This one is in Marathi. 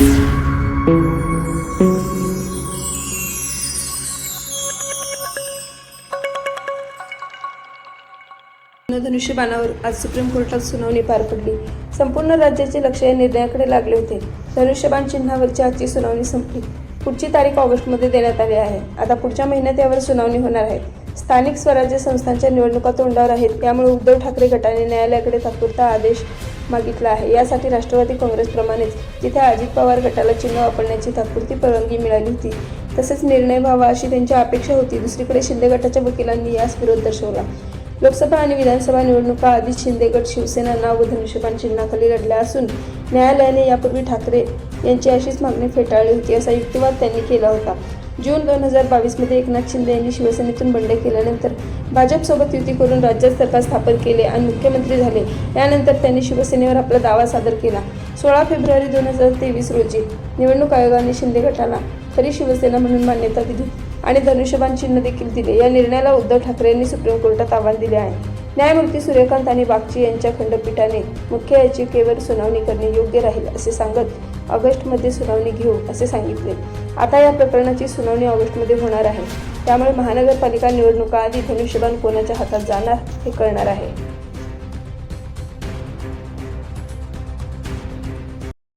धनुष्यबाणावर आज सुप्रीम कोर्टात सुनावणी पार पडली. संपूर्ण राज्याचे लक्ष या निर्णयाकडे लागले होते. धनुष्यबाण चिन्हावरची आजची सुनावणी संपली. पुढची तारीख ऑगस्टमध्ये देण्यात आली आहे. आता पुढच्या महिन्यात यावर सुनावणी होणार आहे. स्थानिक स्वराज्य संस्थांच्या निवडणुका तोंडावर आहेत. त्यामुळे उद्धव ठाकरे गटाने न्यायालयाकडे तात्पुरता आदेश मागितला आहे. यासाठी राष्ट्रवादी काँग्रेसप्रमाणेच जिथे अजित पवार गटाला चिन्ह वापरण्याची तात्पुरती परवानगी मिळाली होती तसेच निर्णय व्हावा अशी त्यांची अपेक्षा होती. दुसरीकडे शिंदे गटाच्या वकिलांनी यास विरोध दर्शवला. लोकसभा आणि विधानसभा निवडणुका आधीच शिंदे गट शिवसेना नाव व धनुष्यबाण चिन्हाखाली लढल्या असून न्यायालयाने यापूर्वी ठाकरे यांची अशीच मागणी फेटाळली होती असा युक्तिवाद त्यांनी केला होता. जून दोन हजार बावीसमध्ये एकनाथ शिंदे यांनी शिवसेनेतून बंड केल्यानंतर भाजपसोबत युती करून राज्यात सरकार स्थापन केले आणि मुख्यमंत्री झाले. यानंतर त्यांनी शिवसेनेवर आपला दावा सादर केला. सोळा फेब्रुवारी दोन हजार तेवीस रोजी निवडणूक आयोगाने शिंदे गटाला खरी शिवसेना म्हणून मान्यता दिली आणि धनुष्यबाण चिन्ह देखील दिले. या निर्णयाला उद्धव ठाकरे यांनी सुप्रीम कोर्टात आव्हान दिले आहे. न्यायमूर्ती सूर्यकांत आणि बागची यांच्या खंडपीठाने मुख्य याचिकेवर सुनावणी करणे योग्य राहील असे सांगत ऑगस्टमध्ये सुनावणी घेऊ असे सांगितले. आता या प्रकरणाची सुनावणी ऑगस्टमध्ये होणार आहे. त्यामुळे महानगरपालिका निवडणुका आधी धनुष्यबाण कोणाच्या हातात जाणार हे कळणार आहे.